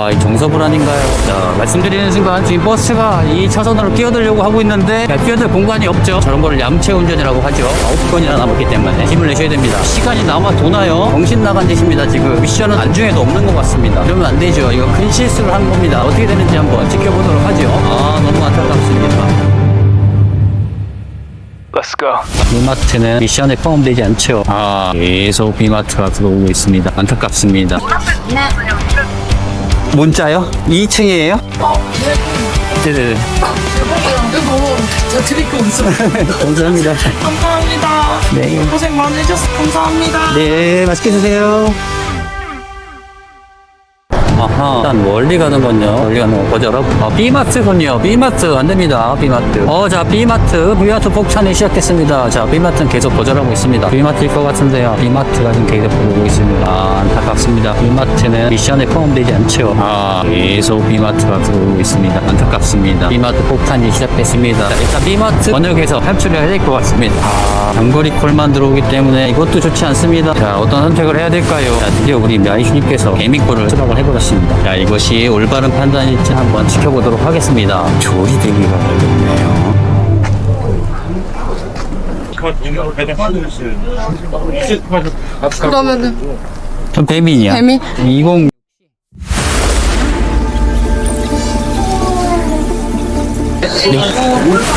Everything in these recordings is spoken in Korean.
아, 이 정서불 아닌가요? 자, 말씀드리는 순간 지금 버스가 이 차선으로 끼어들려고 하고 있는데 야, 끼어들 공간이 없죠. 저런 거를 얌체 운전이라고 하죠. 9건이나 남았기 때문에 힘을 내셔야 됩니다. 시간이 남아 도나요? 정신 나간 짓입니다. 지금 미션은 안중에도 없는 것 같습니다. 이러면 안 되죠. 이거 큰 실수를 한 겁니다. 어떻게 되는지 한번 지켜보도록 하죠. 아, 너무 안타깝습니다. Let's go. 비마트는 미션에 포함되지 않죠. 아, 계속 비마트가 들어오고 있습니다. 안타깝습니다. 문자요? 2층이에요? 네네네. 이거 저 드릴 거 없어요. 감사합니다. 감사합니다. 네. 고생 많으셨어. 감사합니다. 네, 맛있게 드세요. 아 하, 일단 멀리 가는 건요. 멀리 가는 거 거절하고. 아, B마트군요. B마트 안 됩니다. B마트. 어, 자, B마트. B마트 폭탄이 시작됐습니다. 자, B마트는 계속 거절하고 있습니다. B마트일 것 같은데요. B마트가 지금 계속 보고 있습니다. 아, 안타깝습니다. B마트는 미션에 포함되지 않죠. 아, 계속 B마트가 들어오고 있습니다. 안타깝습니다. B마트 폭탄이 시작됐습니다. 자, 일단 B마트 번역해서 탈출해야 될 것 같습니다. 아, 장거리 콜만 들어오기 때문에 이것도 좋지 않습니다. 자, 어떤 선택을 해야 될까요? 자, 드디어 우리 마이슈님께서 개미콜을 수락을 해버렸습니다. 자, 이것이 올바른 판단일지 한번 지켜보도록 하겠습니다. 조리되기가 걸렸네요. 그러면은 전 배민이야. 배민? 20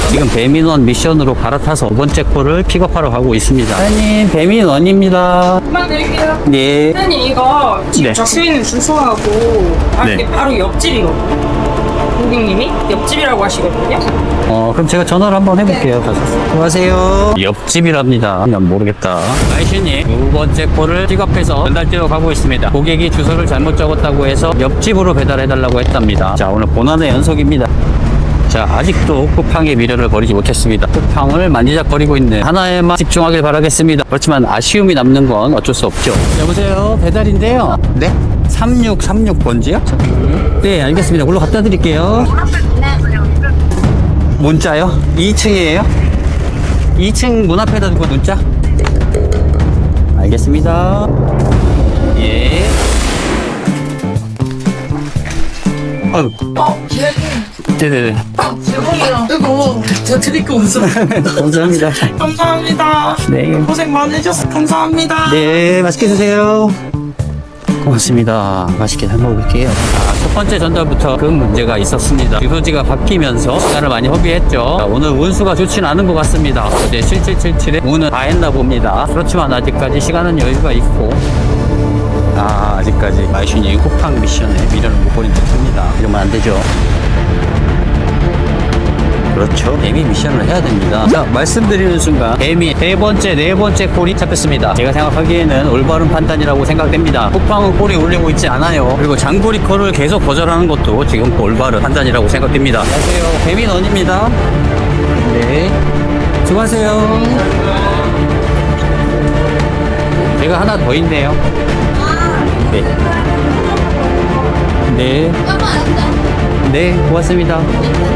지금 배민원 미션으로 갈아타서 두 번째 콜을 픽업하러 가고 있습니다. 사장님, 배민원입니다. 그만 드릴게요. 네. 사장님 이거 지금 네. 적혀 있는 주소하고 아, 네. 이게 바로 옆집이거든요. 고객님이 옆집이라고 하시거든요. 어, 그럼 제가 전화를 한번 해볼게요. 가서. 안녕하세요. 옆집이랍니다. 난 모르겠다. 아이씨님, 두 번째 콜을 픽업해서 전달지로 가고 있습니다. 고객이 주소를 잘못 적었다고 해서 옆집으로 배달해달라고 했답니다. 자, 오늘 고난의 연속입니다. 자, 아직도 쿠팡의 미래를 버리지 못했습니다. 쿠팡을 만지작거리고 있는 하나에만 집중하길 바라겠습니다. 그렇지만 아쉬움이 남는 건 어쩔 수 없죠. 여보세요, 배달인데요. 네? 3636번지요? 네, 알겠습니다. 물로 갖다 드릴게요. 문자요? 2층이에요? 2층 문 앞에다 두고 문자? 알겠습니다. 예. 아유, 어, 예. 네네네. 죄송해요. 이거 저 드릴 거 없어요. 감사합니다. 감사합니다. 네. 고생 많으셨어. 감사합니다. 네, 맛있게 드세요. 고맙습니다. 맛있게 잘 먹을게요. 아, 첫 번째 전달부터 그 문제가 있었습니다. 주소지가 바뀌면서 시간을 많이 허비했죠. 자, 오늘 운수가 좋지는 않은 것 같습니다. 어제 7777에 운은 다 했나 봅니다. 그렇지만 아직까지 시간은 여유가 있고 아, 아직까지 마이슌이 쿠팡 미션에 미련을 못 버린 듯합니다. 이러면 안 되죠. 그렇죠. 에미 미션을 해야 됩니다. 자, 말씀드리는 순간 에미 세 번째, 네 번째 콜이 잡혔습니다. 제가 생각하기에는 올바른 판단이라고 생각됩니다. 쿠팡은 콜이 올리고 있지 않아요. 그리고 장거리 콜을 계속 거절하는 것도 지금 올바른 판단이라고 생각됩니다. 안녕하세요. 배민원입니다. 네. 수고하세요. 제가 하나 더 있네요. 네. 네. 네, 고맙습니다.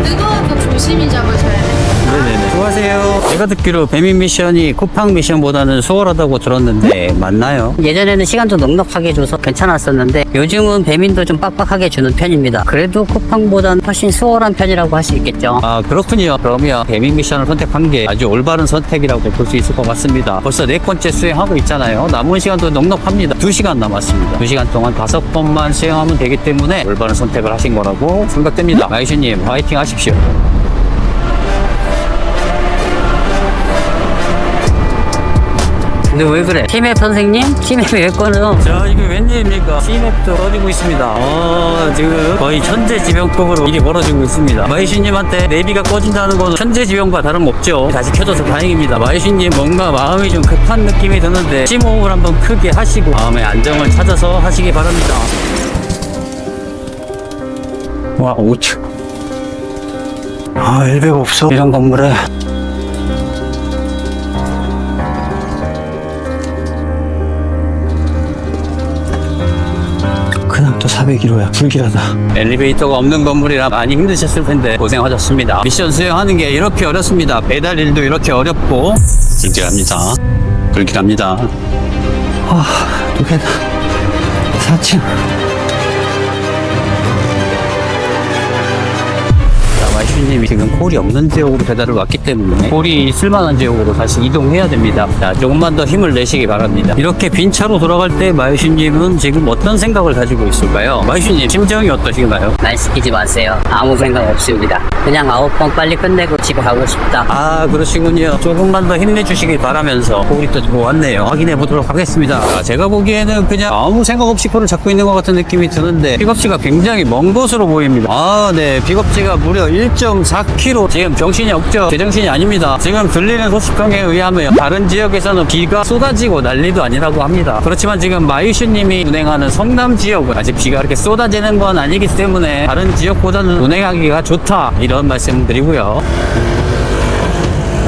뜨거운 거 조심히 잡으셔야 돼요. 네네네. 수고하세요. 제가 듣기로 배민 미션이 쿠팡 미션보다는 수월하다고 들었는데 맞나요? 예전에는 시간도 넉넉하게 줘서 괜찮았었는데 요즘은 배민도 좀 빡빡하게 주는 편입니다. 그래도 쿠팡보다는 훨씬 수월한 편이라고 할 수 있겠죠. 아 그렇군요. 그러면 배민 미션을 선택한 게 아주 올바른 선택이라고 볼 수 있을 것 같습니다. 벌써 네 번째 수행하고 있잖아요. 남은 시간도 넉넉합니다. 두 시간 남았습니다. 두 시간 동안 다섯 번만 수행하면 되기 때문에 올바른 선택을 하신 거라고 생각됩니다. 마이슈님 화이팅 하십시오. 근데 왜 그래? 팀앱 선생님? 팀앱 왜 꺼내요? 자, 이게 웬일입니까? 시맵도 꺼지고 있습니다. 어, 지금 거의 천재지변급으로 일이 벌어지고 있습니다. 마이슈님한테 내비가 꺼진다는 건 천재지변과 다름없죠. 다시 켜져서 다행입니다. 마이슈님 뭔가 마음이 좀 급한 느낌이 드는데 심호흡을 한번 크게 하시고 마음의 안정을 찾아서 하시기 바랍니다. 와, 5층. 아, 엘베가 없어. 이런 건물에. 또 401호야. 불길하다. 엘리베이터가 없는 건물이라 많이 힘드셨을 텐데 고생하셨습니다. 미션 수행하는 게 이렇게 어렵습니다. 배달 일도 이렇게 어렵고 진지합니다. 불길합니다. 아두 개다. 4층 마이슈님이 지금 콜이 없는 지역으로 배달을 왔기 때문에 콜이 쓸만한 지역으로 다시 이동해야 됩니다. 자, 조금만 더 힘을 내시기 바랍니다. 이렇게 빈 차로 돌아갈 때 마이슈님은 지금 어떤 생각을 가지고 있을까요? 마이슈님 심정이 어떠신가요? 말 시키지 마세요. 아무 생각 없습니다. 그냥 아홉 번 빨리 끝내고 집에 가고 싶다. 아 그러시군요. 조금만 더 힘내주시길 바라면서 콜이 또 들어왔네요. 확인해 보도록 하겠습니다. 아, 제가 보기에는 그냥 아무 생각 없이 콜을 잡고 있는 것 같은 느낌이 드는데 픽업지가 굉장히 먼 곳으로 보입니다. 아 네. 픽업지가 무려 1.4km 지금 정신이 없죠? 제정신이 아닙니다. 지금 들리는 소식통에 의하면 다른 지역에서는 비가 쏟아지고 난리도 아니라고 합니다. 그렇지만 지금 마이슈님이 운행하는 성남 지역은 아직 비가 이렇게 쏟아지는 건 아니기 때문에 다른 지역보다는 운행하기가 좋다. 이런 말씀 드리고요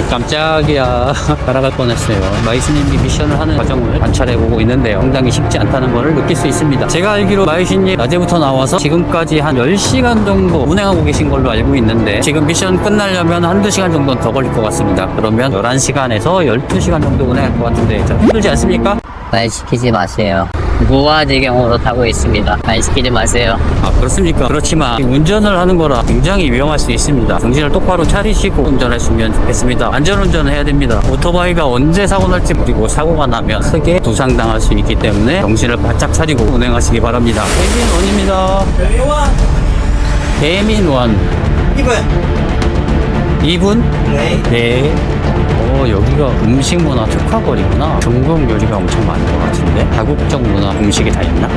깜짝이야. 날아갈 뻔했어요. 마이스님이 미션을 하는 과정을 관찰해 보고 있는데요. 상당히 쉽지 않다는 것을 느낄 수 있습니다. 제가 알기로 마이스님 낮에부터 나와서 지금까지 한 10시간 정도 운행하고 계신 걸로 알고 있는데 지금 미션 끝나려면 한두 시간 정도는 더 걸릴 것 같습니다. 그러면 11시간에서 12시간 정도 운행할 것 같은데 자, 힘들지 않습니까? 말 시키지 마세요. 무아지경으로 타고 있습니다. 말 시키지 마세요. 아 그렇습니까? 그렇지만 운전을 하는 거라 굉장히 위험할 수 있습니다. 정신을 똑바로 차리시고 운전하시면 좋겠습니다. 안전운전을 해야 됩니다. 오토바이가 언제 사고 날지 모르고 사고가 나면 크게 부상당할 수 있기 때문에 정신을 바짝 차리고 운행하시기 바랍니다. 배민원입니다. 배민원. 2분. 2분? 네. 네. 어, 여기가 음식 문화 특화거리구나. 중국 요리가 엄청 많은 것 같은데. 다국적 문화 음식이 다 있나?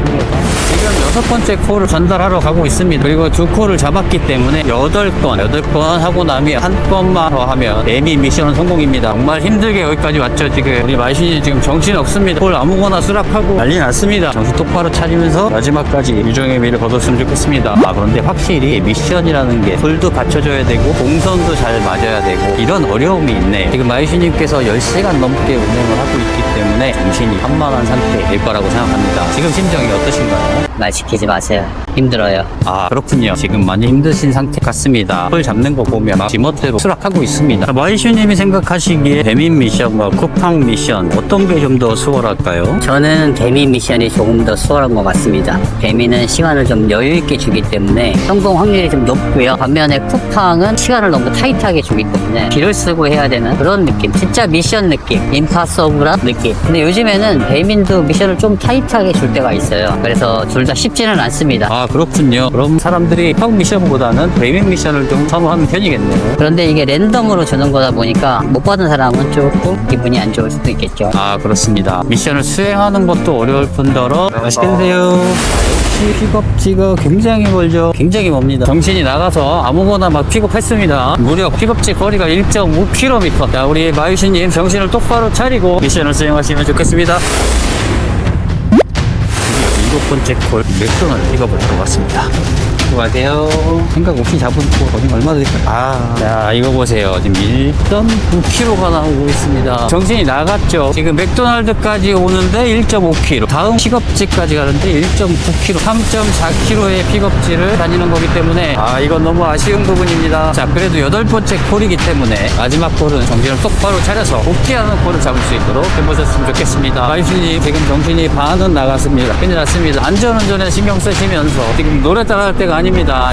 오, 신기하다. 지금 여섯 번째 콜을 전달하러 가고 있습니다. 그리고 두 콜을 잡았기 때문에 여덟 건, 여덟 건 하고 나면 한 건만 더 하면 에미 미션은 성공입니다. 정말 힘들게 여기까지 왔죠, 지금. 우리 마신이 지금 정신 없습니다. 콜 아무거나 수락하고 난리 났습니다. 정신 똑바로 차리면서 마지막까지 유종의 미를 거뒀으면 좋겠습니다. 아, 그런데 확실히 미션이라는 게 콜도 받쳐줘야 되고, 공선도 잘 맞아야 되고, 이런 어려움이 있네. 지금 마이슈님께서 10시간 넘게 운행을 하고 있기 때문에 정신이 한만한 상태일 거라고 생각합니다. 지금 심정 이 어떠신가요? 말 시키지 마세요. 힘들어요. 아 그렇군요 지금 많이 힘드신 상태 같습니다 콜 잡는 거 보면 막 지멋대로 수락하고 있습니다 마이슈님이 생각하시기에 배민 미션과 쿠팡 미션 어떤 게 좀 더 수월할까요? 저는 배민 미션이 조금 더 수월한 것 같습니다. 배민은 시간을 좀 여유 있게 주기 때문에 성공 확률이 좀 높고요. 반면에 쿠팡은 시간을 너무 타이트하게 주기 때문에 길을 쓰고 해야 되는 그런 느낌. 진짜 미션 느낌. 임파서블한 느낌. 근데 요즘에는 배민도 미션을 좀 타이트하게 줄 때가 있어요. 그래서 둘 다 쉽지는 않습니다. 아 그렇군요. 그럼 사람들이 쿠팡 미션보다는 배민 미션을 좀 선호하는 편이겠네요. 그런데 이게 랜덤으로 주는 거다 보니까 못 받은 사람은 조금 기분이 안 좋을 수도 있겠죠. 아 그렇습니다. 미션을 수행하는 것도 어려울 뿐더러 맛있게 드세요. 역시 픽업지가 굉장히 멀죠. 굉장히 멉니다. 정신이 나가서 아무거나 막 픽업했습니다. 무려 픽업지 거리가 1.5km 자 우리 마유신님 정신을 똑바로 차리고 미션을 수행하시면 좋겠습니다 일곱 번째 콜 맥도날드 픽업을 들어갔습니다 수고하세요? 생각 없이 잡은 콜 거리가 얼마 될까요? 아, 자 이거 보세요. 지금 1.9km가 나오고 있습니다. 정신이 나갔죠. 지금 맥도날드까지 오는데 1.5km 다음 픽업지까지 가는데 1.9km 3.4km의 픽업지를 다니는 거기 때문에 아 이건 너무 아쉬운 부분입니다. 자 그래도 여덟 번째 콜이기 때문에 마지막 콜은 정신을 똑바로 차려서 복귀하는 콜을 잡을 수 있도록 해보셨으면 좋겠습니다. 마이수님 지금 정신이 반은 나갔습니다. 큰일 났습니다. 안전운전에 신경 쓰시면서 지금 노래 따라할 때가 아 닙니다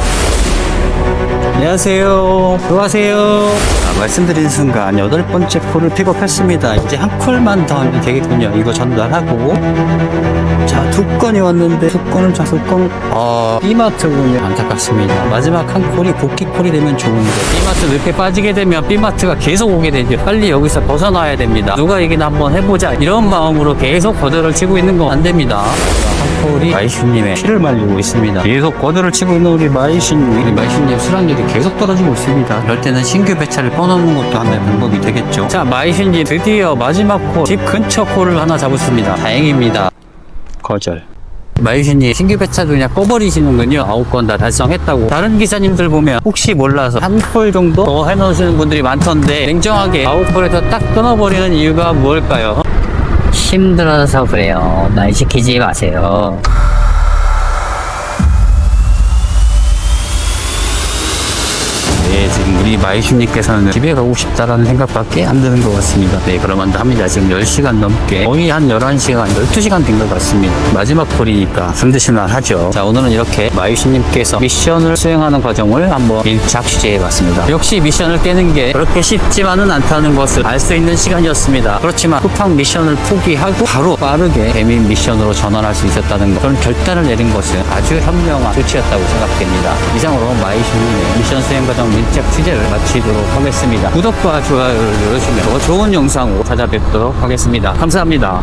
안녕하세요. 들어가세요. 아, 말씀드린 순간 여덟 번째 콜을 픽업했습니다. 이제 한 콜만 더 하면 되겠군요. 이거 전달하고. 자, 두 건이 왔는데 두 자, 두 건을. 아, B마트군요. 안타깝습니다. 마지막 한 콜이 복귀 콜이 되면 좋은데. B마트 늦게 빠지게 되면 B마트가 계속 오게 되죠. 빨리 여기서 벗어나야 됩니다. 누가 이기나 한번 해보자. 이런 마음으로 계속 거절을 치고 있는 거안 됩니다. 한 콜이 마이슈님의 피를 말리고 있습니다. 계속 거절을 치고 있는 우리 마이슈님. 우리 마이슈님 수락률이 계속 떨어지고 있습니다. 이럴 때는 신규 배차를 꺼놓는 것도 하나의 방법이 되겠죠. 자, 마이슈님 드디어 마지막 콜, 집 근처 콜을 하나 잡았습니다. 다행입니다. 거절. 마유신이 신규 배차도 그냥 꺼버리시는군요. 아홉 건 다 달성했다고. 다른 기사님들 보면 혹시 몰라서 한 콜 정도 더 해놓으시는 분들이 많던데 냉정하게 아홉 콜에서 딱 끊어버리는 이유가 뭘까요? 힘들어서 그래요. 말 시키지 마세요. 우리 마이슈님께서는 집에 가고 싶다라는 생각밖에 안 드는 것 같습니다. 네, 그러면 합니다. 지금 10시간 넘게 거의 한 11시간, 12시간 된 것 같습니다. 마지막 폴이니까 힘드실만 하죠. 자, 오늘은 이렇게 마이슈님께서 미션을 수행하는 과정을 한번 밀착 취재해봤습니다. 역시 미션을 깨는 게 그렇게 쉽지만은 않다는 것을 알 수 있는 시간이었습니다. 그렇지만 쿠팡 미션을 포기하고 바로 빠르게 배민 미션으로 전환할 수 있었다는 것, 그런 결단을 내린 것은 아주 현명한 조치였다고 생각됩니다. 이상으로 마이슈님의 미션 수행 과정 밀착 취재를 마치도록 하겠습니다. 구독과 좋아요를 눌러주시면 더 좋은 영상으로 찾아뵙도록 하겠습니다. 감사합니다.